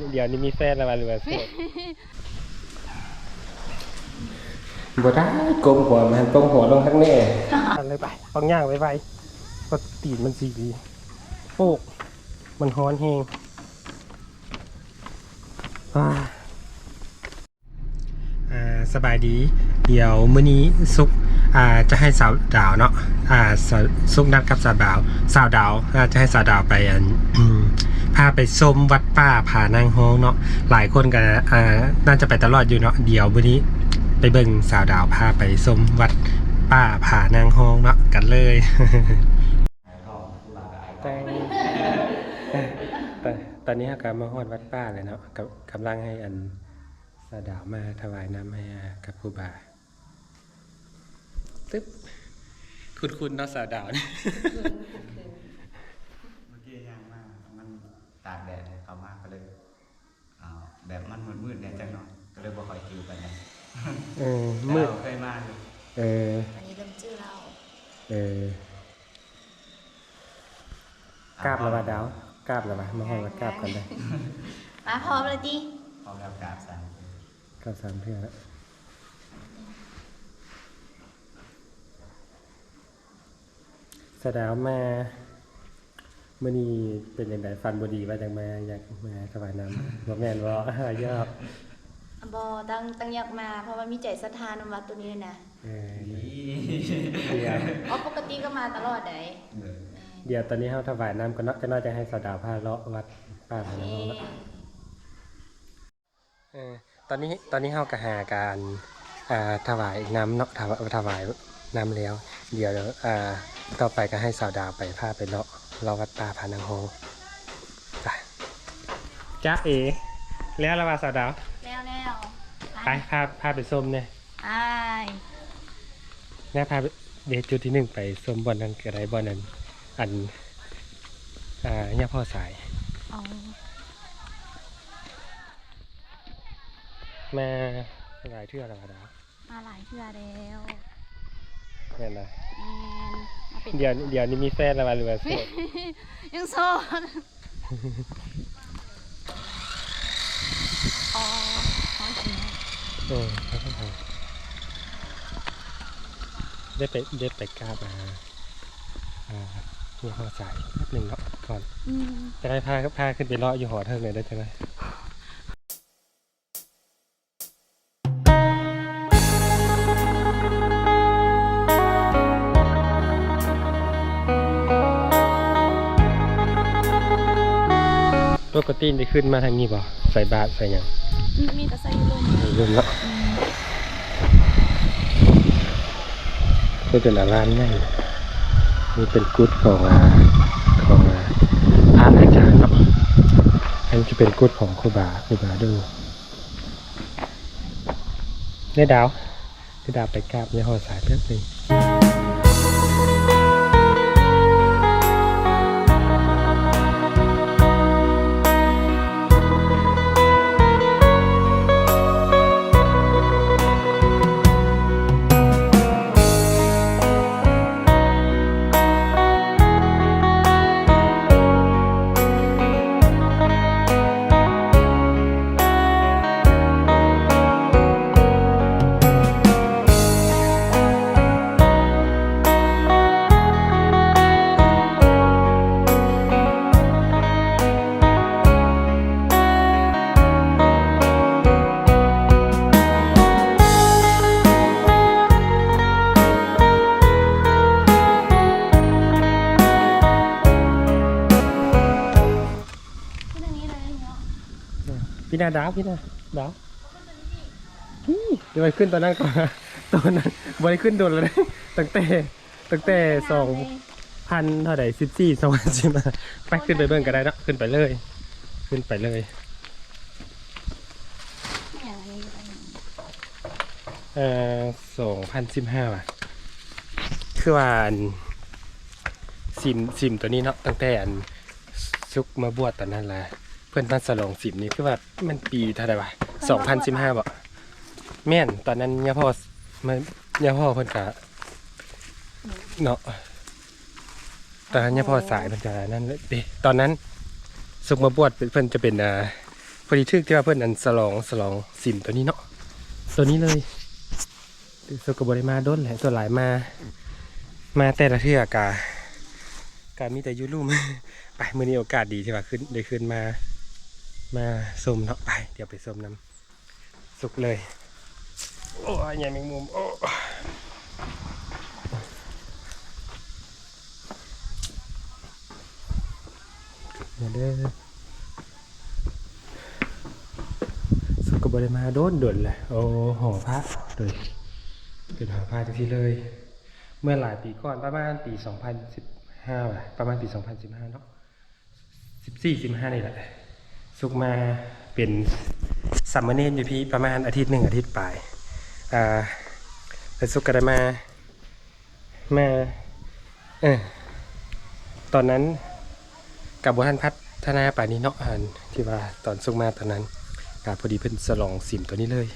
เดี๋ยวนี้มีแฟนแล้ววะหรือว่าโสดบ่ได้กลมหัวมันตรงหัวลงข้างแน่อันเลยไปฟังย่างไว้ไปก็ตีนมันสีโปกมันฮ้อนแฮงอ่าอ่าสบายดี เดี๋ยวมื้อนี้ซุกอ่าจะให้สาวดาวเนาะอ่าสาวซุกนัดกับสาวดาว สาวดาวอ่าจะให้สาวดาวไปอันอืม พาไปชมวัดป่าผานางฮ้องเนาะหลายคนกันอ่าน่าจะไปตลอดอยู่เนาะเดี๋ยวมื้อนี้ไปเบิ่งสาวดาวพาไปชมวัดป่าผานางฮ้องเนาะกันเลยแต่แต่ตอนนี้อากามาฮอดวัดป้าเลยเนาะกับกำลังให้อันสาวดาวมาถวายน้ำให้อากับครูบาตึ๊บคุณคุณเนาะสาวดาวนี่เมื่อกี้ยังมากมันตากแดดเลยเขามากก็เลยเอา แบบมันมืดๆเนี่ยจังหน่อยก็เลยบ่ค่อยคิวกันนะเออมืดแต่เราเคยมาอยู่เอออันนี้เริ่มชื่อเราเออกราบแล้วว่าดาวกราบแล้วว่ามาฮอดวัดกราบกันเลยมาพร้อมเลยจีพร้อมกับกราบสั่นกราบสามเพื่อแล้วสาวดาวมา มื่อนี้เป็นยังไงฟันบดีว่าจังมาอยากมาถวายน้ำบ่แม่นบ่ยอดบอตั้งตั้งอยากมาเพราะว่ามีใจศรัทธานำวัดตัวนี้เลยนะเออนี่เดี๋ยวอ๋อปกติก็มาตลอดไดเออเดี๋ยวตอนนี้เขาถวายน้ำก็น่าจะน่าจะให้สาวดาวพาเลาะวัดป้าพาเอ๊น้องะละเออตอนนี้ตอนนี้เขากระหาการอ่าถวายน้ำเนาะถวายถวายน้ำแล้ว เดี๋ยวอ่าต่อไปก็ให้สาวดาวไปพาไปเลาะ เลาะวัดป้าพานังโฮงไปจ้าเอ แล้วละว่าสาวดาว แล้วแล้วไปพาพาไปส้มเนี่ยไปแม่พาไปเดทจุดที่หนึ่งไปส้มบอลนั้นกระไรบอลนั้นอัน อ่าเนี่ยพ่อสายอ๋อมาหลายเทื่อแล้วดาวมาหลายเทื่อแล้ว แม่นนะแอนมาเป็นเดี๋ยวเดี๋ยวนี้มีแฟนแล้ววะหรือว่าโสดยังโสดอ๋อท้องจริงเออแล้วก็ทำได้ไปได้ไปกราบมาอ่าเนี่ยพ่อสายแป๊บหนึ่งเนาะก่อนอืมจะได้พาพาขึ้นไปเลาะอยู่หอเทิงเลยได้จังไหม กติได้ขึ้นมาทางนี้บ่ใส่บาตรใส่หยังมีแต่ใส่ลมลืมละก็เป็นอาร้านใหญ่นี่เป็นกุดของอาของอาพระอาจารย์เนาะอันนี้จะเป็นกุดของครูบาครูบาดูได้ดาวได้ดาวไปกราบในหอสายแป๊บหนึง พี่นาดาวพี่นาดาวพี่เดี๋ยวไปขึ้นตอนนั้นก่อนตอนนั้นบริขึ้นโดนเลยตั้งแต่ตั้งแต่สองพันเท่าไหร่สิบสี่สองพันสิบไปขึ้นไปเบิ่งก็ได้เนาะขึ้นไปเลย ขึ้นไปเลยเอ่อสองพันสิบห้าคือว่าอันซิมซิมตัวนี้เนาะตั้งแต่อันซุกมาบวชตอนนั้นแหละ เพื่อนบ้านสลองสิมนี้คือว่ามันปีเท่าไหร่วะสองพันสิบห้าบ่แม่นตอนนั้นย่าพ่อมันย่าพ่อเพิ่นกะเนาะตอนนั้นย่าพ่อสายเพิ่นกะนั่นเลยด้ตอนนั้นซุกมาบวชเพิ่นจะเป็นอ่าพอดีทึกที่ว่าเพื่อนอันสลองสลองสิมตัวนี้เนาะตัวนี้เลยสุกบริมาโดนแหละตัวหลายมา มาแต่ละเทือกากามีแต่อยูรูมไปมือนี้โอกาสดีที่ว่าขึ้นได้ขึ้นมา มาส้มเนาะไป เดี๋ยวไปส้มน้ำสุกเลย โอ้ยใหญ่แมงมุมโอ้ยเด้อสุกบริมาโดนด่วนเลยโอ้หอพระเลยเป็นหอพระทุกทีเลย เมื่อหลายปีก่อนประมาณปี 2015 ประมาณปี 2015เนาะ14 15นี่แหละ สุกมาเป็นสัมมเนนอยู่พี่ประมาณอาทิตย์หนึ่งอาทิตย์ปลายอ่าแต่สุกก็ได้มามาเออตอนนั้นกับบุทันพัฒนาป่านี้เนาะอันที่ว่าตอนสุกมาตอนนั้นกับพอดีเพิ่นสลองสิมตัวนี้เลย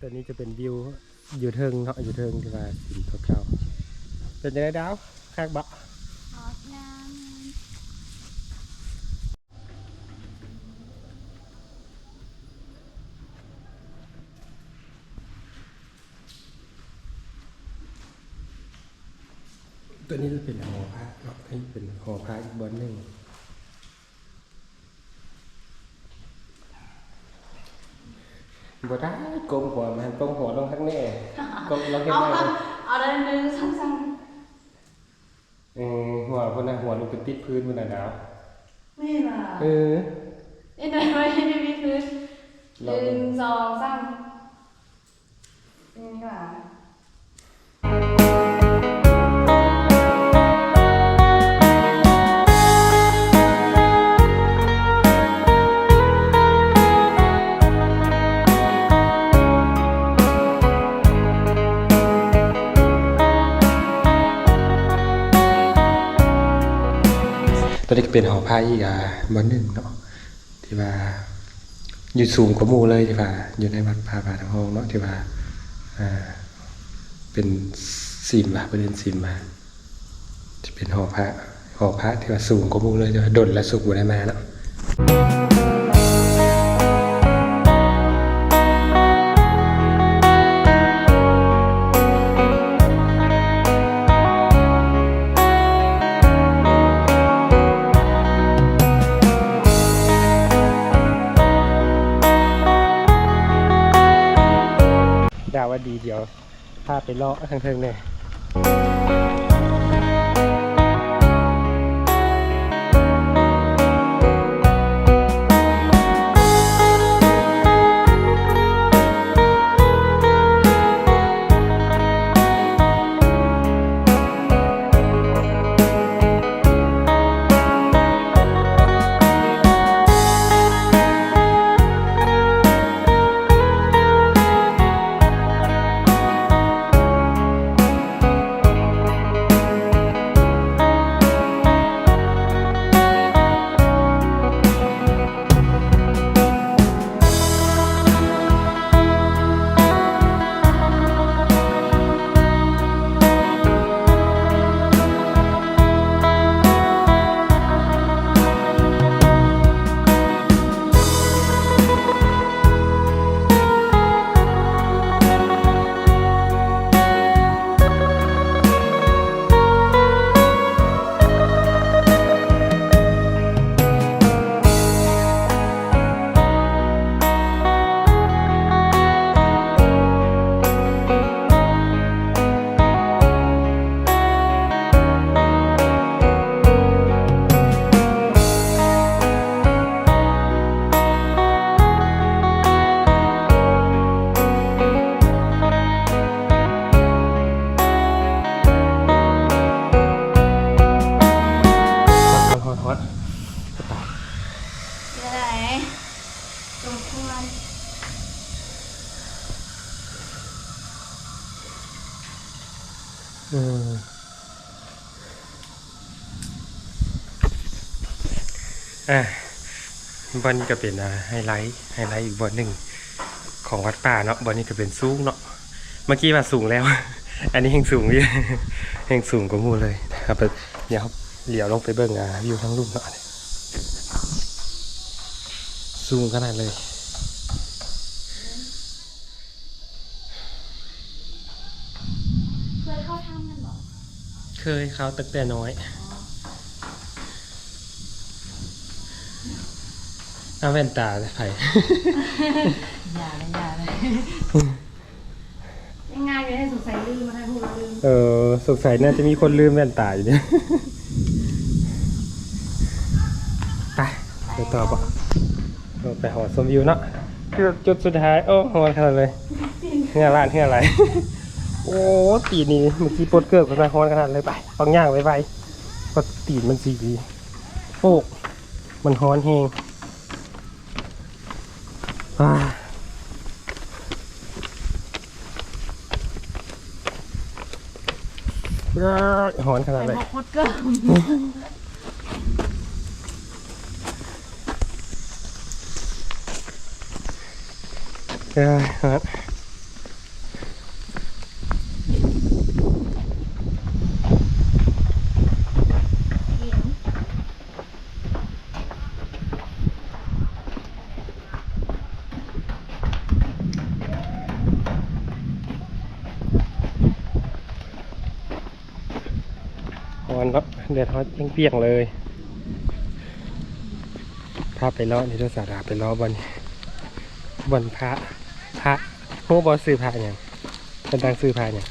ตัวนี้จะเป็นวิวอยู่เทิงเนาะอยู่เทิงที่ว่าสิมตัวเก่าเป็นยังไงดาวคักบะ ออกงาม ตัวนี้จะเป็นหอพระเนาะอันนี้เป็นหอพระอีกบอนหนึ่งบ่ได้กลมหัวมันกลมหัวลงข้างแน่กลมลงข้างเอาแน่เอาได้หนึ่งสองสามเออหัวคนน่ะหัวลงไปติดพื้นมันน่ะดาวไม่ล่ะเออนี่หน่อยไม่ได้มีพื้นหนึ่ง ตัวนี้ก็เป็นหอพระอีกอะบอนหนึ่งเนาะที่ว่าอยู่สูงกว่ามู่เลยที่ว่าอยู่ในวัดพาบาทองเนาะที่ว่าอ่าเป็นซีมมาเด็นซีมมาที่เป็นหอพระหอพระที่ว่าสูงกว่ามู่เลยที่ว่าดนและสุกบุได้มาเนาะ เลาะทางเทิงเนี่ย อืมอะบอนนี้ก็เป็นไฮไลท์ไฮไลท์อีกบอนหนึ่งของวัดป่าเนาะบอนนี้ก็เป็นสูงเนาะเมื่อกี้ว่าสูงแล้ว อันนี้ยังสูงอยู่ยังสูงกว่ามูเลยนะครับเดี๋ยวเหลียวลงไปเบิ่งอะวิวทั้งรูปเนาะสูงขนาดเลย เคยเข้าถ้ำกันบ่ เคยเขาตั้งแต่น้อยเอาแว่นตาเลยไผ่อย่าเลยอย่าเลยยังไงอยู่ให้สงสัยลืมมาให้พูดลืมเออสงสัยน่าจะมีคนลืมแว่นตาอยู่เนี่ยไปเดี๋ยวต่อปะเราไปหอชมวิวเนาะคือจุดสุดท้าย โอ้โหขนาดเลยเฮียร้านเฮียอะไร โอ้ตีนี่เมื่อกี้ปดเกือบกันมาฮอนขนาดเลยไปฟังย่างไวไปก็ตีนมันสีโอ้มันฮอนแฮงอ่าฮอนขนาดไปเลยบอกโคตเกินเอ้ยฮอน ฮ้อนเนาะเดือดฮ้อนเปรี้ยงๆเลยพาไปเลาะนี่ด้วยสาราไปเลาะบนบนพระพระโหบอซื้อพระอย่างเป็นดังซื้อพระอย่าง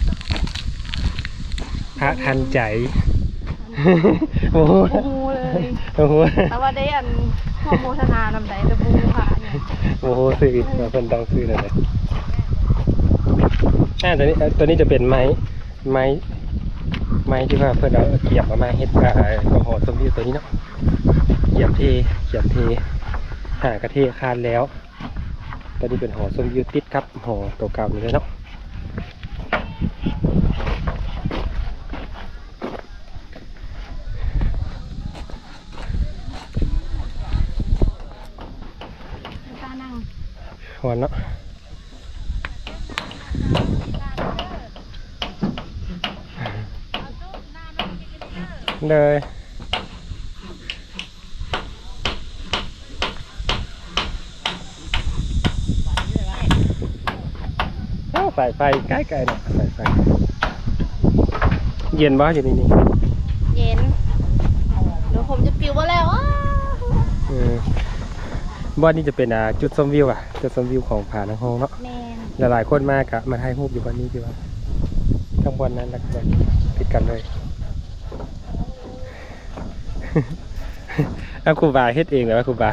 พระทันใจโอ้โหโอ้โหเลยโอ้โหแต่ว่าได้อันข้อโมทนานำไหนแต่บูค่ะเนี่ยโอ้โหซื้อเป็นดังซื้อเลยเลยอ่าตัวนี้ตัวนี้จะเป็นไม้ไม้ ไม้ที่ว่าเพื่อนเอาเกียบมามาเฮ็ดอ่ากระหอสมวิวตัวนี้เนาะเกียบเทเกียบเทหากระเทคานแล้วตัวนี้เป็นหอสมวิวติดครับหอตัวเก่าอยู่เลยเนาะไม่กล้านั่งหอนเนาะ เลยเอ้าสายไฟใกล้ๆเนาะสายไฟ เย็นบ่อยู่นี่นี่เย็นเดี๋ยวผมจะปิวมาแล้วอ้าเออบ้านนี้จะเป็นอ่าจุดชมวิวอะ จุดชมวิวของผานังฮองเนาะแมนหลายๆคนมากอะมาถ่ายรูปอยู่วันนี้ดีว่าข้างบนนั้นแล้วก็ติดกันเลย เอาครูบาเฮ็ดเองเหรอวะครูบา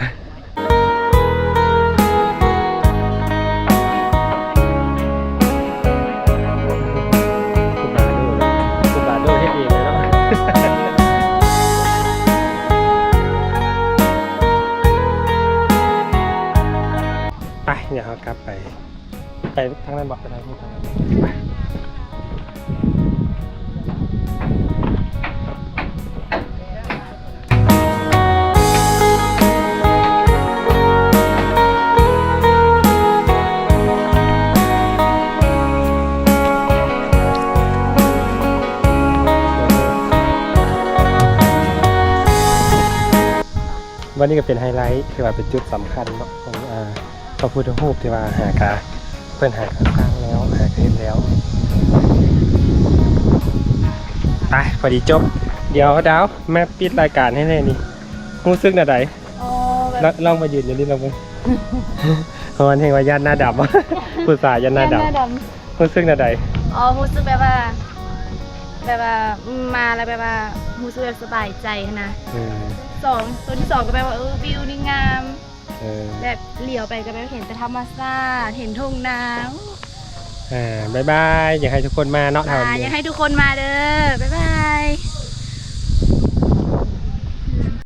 ครูบาดูเลยครูบาดูเฮ็ดเองเลยเนาะไปเดี๋ยวเรากลับไป ไปทางนั้นบอกไปทางนี้ทางนั้นไป วันนี้ก็เป็นไฮไลท์ที่ว่าเป็นจุดสำคัญเนาะของอ่าพระพุทธรูปที่ว่าหากาเพื่อนหากาสร้างแล้วหากาเห็นแล้วไปพอดีจบ เดี๋ยวดาวแม่ปิดรายการให้เลยนี่รู้สึกหน่ะใดอ๋อแบลอบงลองมายืนอยู่นี่ลองมาเพราะมันเห็นว่ายันหน้าดำผู้สายยันหน้าดหน้าดำรู้สึกหน่ะใดำอ๋อรู้สึกแบบว่าแบบว่ามาแล้วแบบว่ารู้สึกแบบสบายใจนะเออ สองตัวที่สองก็แบบว่าเออวิวนี่งาม เออแบบเหลียวไปก็แบบเห็นแต่ธรรมชาติเห็นทุ่งนาอ่าบายบายอยากให้ทุกคนมาเนาะแถวอ่าอนี้ยากให้ทุกคนมาเด้อบ๊ายบาย